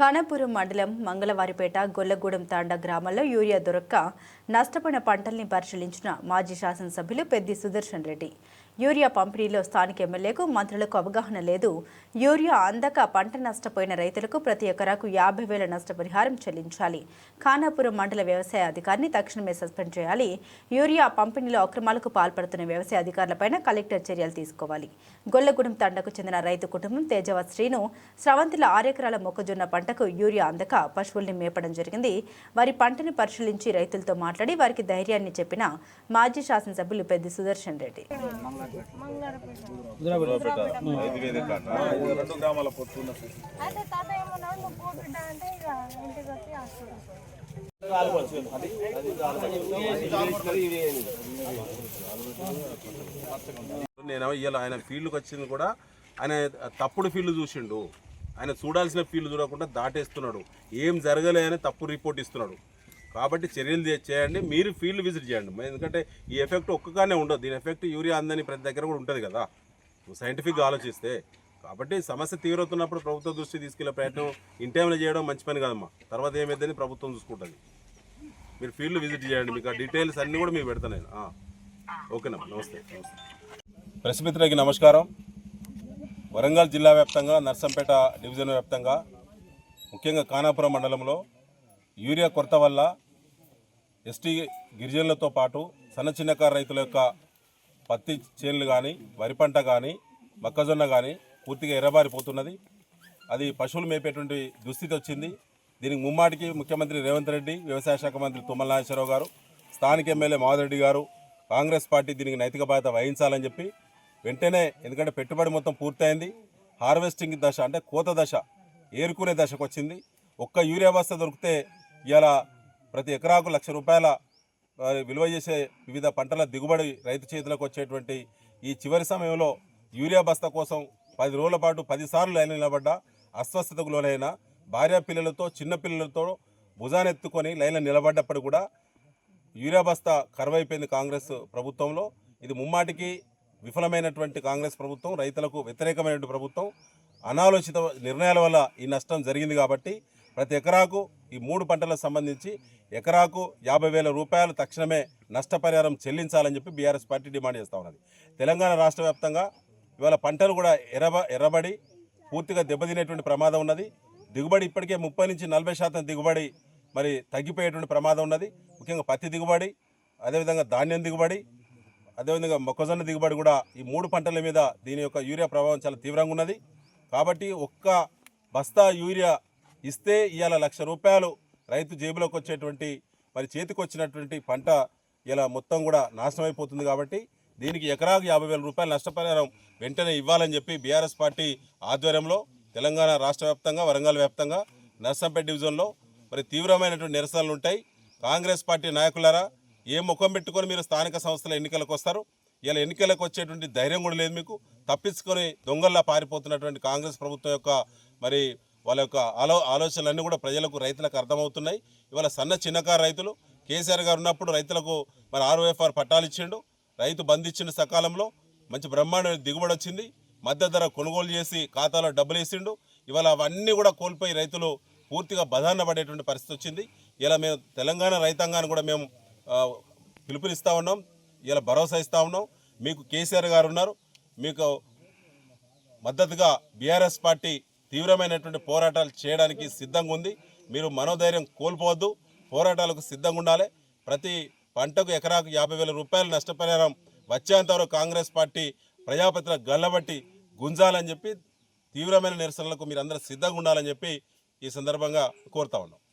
ఖానాపురం మండలం మంగళవారిపేట గొల్లగూడెం తాండా గ్రామాల్లో యూరియా దొరక్క నష్టపోయిన పంటల్ని పరిశీలించిన మాజీ శాసనసభ్యులు పెద్ది సుదర్శన్ రెడ్డి. యూరియా పంపిణీలో స్థానిక ఎమ్మెల్యేకు మంత్రులకు అవగాహన లేదు. యూరియా అందక పంట నష్టపోయిన రైతులకు ప్రతి ఎకరాకు యాభై వేల నష్టపరిహారం చెల్లించాలి. ఖానాపురం మండల వ్యవసాయ అధికారిని తక్షణమే సస్పెండ్ చేయాలి. యూరియా పంపిణీలో అక్రమాలకు పాల్పడుతున్న వ్యవసాయ అధికారులపైన కలెక్టర్ చర్యలు తీసుకోవాలి. గొల్లగూడెం తండకు చెందిన రైతు కుటుంబం తేజవత్ శ్రీను స్రవంతిల ఆరెకరాల మొక్కజొన్న పంటకు యూరియా అందక పశువుల్ని మేపడం జరిగింది. వారి పంటని పరిశీలించి రైతులతో మాట్లాడి వారికి ధైర్యాన్ని చెప్పిన మాజీ శాసనసభ్యులు పెద్ది సుదర్శన్ రెడ్డి. రెండు గ్రామాల పొత్తు అయితే తాత ఏమన్నాడు నువ్వు అంటే ఇక ఇంటికి వచ్చి నేను ఇవాళ ఆయన ఫీల్డ్కి వచ్చింది కూడా ఆయన తప్పుడు ఫీల్డ్ చూసిండు. ఆయన చూడాల్సిన ఫీల్డ్ చూడకుండా దాటేస్తున్నాడు. ఏం జరగలే అని తప్పు రిపోర్ట్ ఇస్తున్నాడు. కాబట్టి చర్యలు చేయండి. మీరు ఫీల్డ్ విజిట్ చేయండి. ఎందుకంటే ఈ ఎఫెక్ట్ ఒక్కగానే ఉండదు. దీని ఎఫెక్ట్ యూరియా అందని ప్రతి దగ్గర కూడా ఉంటుంది కదా. సైంటిఫిక్గా ఆలోచిస్తే. కాబట్టి సమస్య తీవ్రవుతున్నప్పుడు ప్రభుత్వ దృష్టి తీసుకెళ్ళే ప్రయత్నం ఇన్ చేయడం మంచి పని కాదమ్మా. తర్వాత ఏమైందని ప్రభుత్వం చూసుకుంటుంది. మీరు ఫీల్డ్ విజిట్ చేయండి. మీకు ఆ డీటెయిల్స్ అన్నీ కూడా మీకు పెడతాను నేను. ఓకేనమ్మా. నమస్తే. నమస్తే. ప్రెస్ మిత్రులకి నమస్కారం. వరంగల్ జిల్లా వ్యాప్తంగా నర్సంపేట డివిజన్ వ్యాప్తంగా ముఖ్యంగా ఖానాపురం మండలంలో యూరియా కొరత వల్ల ఎస్టీ గిరిజనులతో పాటు సన్న చిన్నకారు రైతుల యొక్క పత్తి చేనులు కానీ వరి పంట కానీ మొక్కజొన్న కానీ పూర్తిగా ఎర్రబారిపోతున్నది. అది పశువులు మేపేటువంటి దుస్థితి వచ్చింది. దీనికి ముమ్మాటికి ముఖ్యమంత్రి రేవంత్ రెడ్డి వ్యవసాయ శాఖ మంత్రి తుమ్మల నాగేశ్వరరావు గారు స్థానిక ఎమ్మెల్యే మాధవరెడ్డి గారు కాంగ్రెస్ పార్టీ దీనికి నైతిక బాధ్యత వహించాలని చెప్పి వెంటనే ఎందుకంటే పెట్టుబడి మొత్తం పూర్తయింది. హార్వెస్టింగ్ దశ అంటే కోత దశ ఏరుకునే దశకు వచ్చింది. ఒక్క యూరియా బస్తా దొరికితే ఇవాళ ప్రతి ఎకరాకు లక్ష రూపాయల విలువ చేసే వివిధ పంటల దిగుబడి రైతు చేతులకు వచ్చేటువంటి ఈ చివరి సమయంలో యూరియా బస్తా కోసం పది రోజుల పాటు పదిసార్లు లైన్ నిలబడ్డా అస్వస్థతకు లోనైన భార్య పిల్లలతో చిన్న పిల్లలతో భుజానెత్తుకొని లైన్లో నిలబడ్డప్పుడు కూడా యూరియా బస్తా కరువైపోయింది కాంగ్రెస్ ప్రభుత్వంలో. ఇది ముమ్మాటికి విఫలమైనటువంటి కాంగ్రెస్ ప్రభుత్వం రైతులకు వ్యతిరేకమైనటువంటి ప్రభుత్వం. అనాలోచిత నిర్ణయాల వల్ల ఈ నష్టం జరిగింది కాబట్టి ప్రతి ఎకరాకు ఈ మూడు పంటలకు సంబంధించి ఎకరాకు యాభై వేల రూపాయలు తక్షణమే నష్టపరిహారం చెల్లించాలని చెప్పి బీఆర్ఎస్ పార్టీ డిమాండ్ చేస్తూ ఉన్నది. తెలంగాణ రాష్ట్ర వ్యాప్తంగా ఇవాళ పంటలు కూడా ఎర్రబ ఎర్రబడి పూర్తిగా దెబ్బతినేటువంటి ప్రమాదం ఉన్నది. దిగుబడి ఇప్పటికే ముప్పై నుంచి నలభై శాతం దిగుబడి మరి తగ్గిపోయేటువంటి ప్రమాదం ఉన్నది. ముఖ్యంగా పత్తి దిగుబడి అదేవిధంగా ధాన్యం దిగుబడి అదేవిధంగా మొక్కజొన్న దిగుబడి కూడా ఈ మూడు పంటల మీద దీని యొక్క యూరియా ప్రభావం చాలా తీవ్రంగా ఉన్నది. కాబట్టి ఒక్క బస్తా యూరియా ఇస్తే ఇవాళ లక్ష రూపాయలు రైతు జేబులోకి వచ్చేటువంటి మరి చేతికి వచ్చినటువంటి పంట ఇలా మొత్తం కూడా నాశనం అయిపోతుంది కాబట్టి దీనికి ఎకరాకు యాభై వేల రూపాయల నష్టపరిహారం వెంటనే ఇవ్వాలని చెప్పి బీఆర్ఎస్ పార్టీ ఆధ్వర్యంలో తెలంగాణ రాష్ట్ర వ్యాప్తంగా వరంగల్ వ్యాప్తంగా నర్సంపేట డివిజన్లో మరి తీవ్రమైనటువంటి నిరసనలు ఉంటాయి. కాంగ్రెస్ పార్టీ నాయకులారా ఏ ముఖం పెట్టుకొని మీరు స్థానిక సంస్థల ఎన్నికలకు వస్తారు? ఇలా ఎన్నికలకు వచ్చేటువంటి ధైర్యం కూడా లేదు మీకు. తప్పించుకొని దొంగల్లా పారిపోతున్నటువంటి కాంగ్రెస్ ప్రభుత్వం యొక్క మరి వాళ్ళ యొక్క ఆలో ఆలోచనలన్నీ కూడా ప్రజలకు రైతులకు అర్థమవుతున్నాయి. ఇవాళ సన్న చిన్నకారు రైతులు కేసీఆర్ గారు ఉన్నప్పుడు రైతులకు మరి ఆర్ఓఎఫ్ఆర్ పట్టాలు ఇచ్చిండు. రైతు బంద్ ఇచ్చిన సకాలంలో. మంచి బ్రహ్మాండ దిగుబడి వచ్చింది. మద్దతు ధర కొనుగోలు చేసి ఖాతాలో డబ్బులు వేసిండు. ఇవాళ అవన్నీ కూడా కోల్పోయి రైతులు పూర్తిగా బదాన పడేటువంటి పరిస్థితి వచ్చింది. ఇలా మేము తెలంగాణ రైతాంగాన్ని కూడా మేము ఆ, పిలుపునిస్తూ ఉన్నాం. ఇలా భరోసా ఇస్తూ ఉన్నాం. మీకు కేసీఆర్ గారు ఉన్నారు. మీకు మద్దతుగా బీఆర్ఎస్ పార్టీ తీవ్రమైనటువంటి పోరాటాలు చేయడానికి సిద్ధంగా ఉంది. మీరు మనోధైర్యం కోల్పోవద్దు. పోరాటాలకు సిద్ధంగా ఉండాలి. ప్రతి పంటకు ఎకరాకు యాభై వేల రూపాయల నష్టపరిహారం వచ్చేంతవరకు కాంగ్రెస్ పార్టీ ప్రజాపతిలో గల్లబట్టి గుంజాలని చెప్పి తీవ్రమైన నిరసనలకు మీరు అందరూ సిద్ధంగా ఉండాలని చెప్పి ఈ సందర్భంగా కోరుతా ఉన్నాం.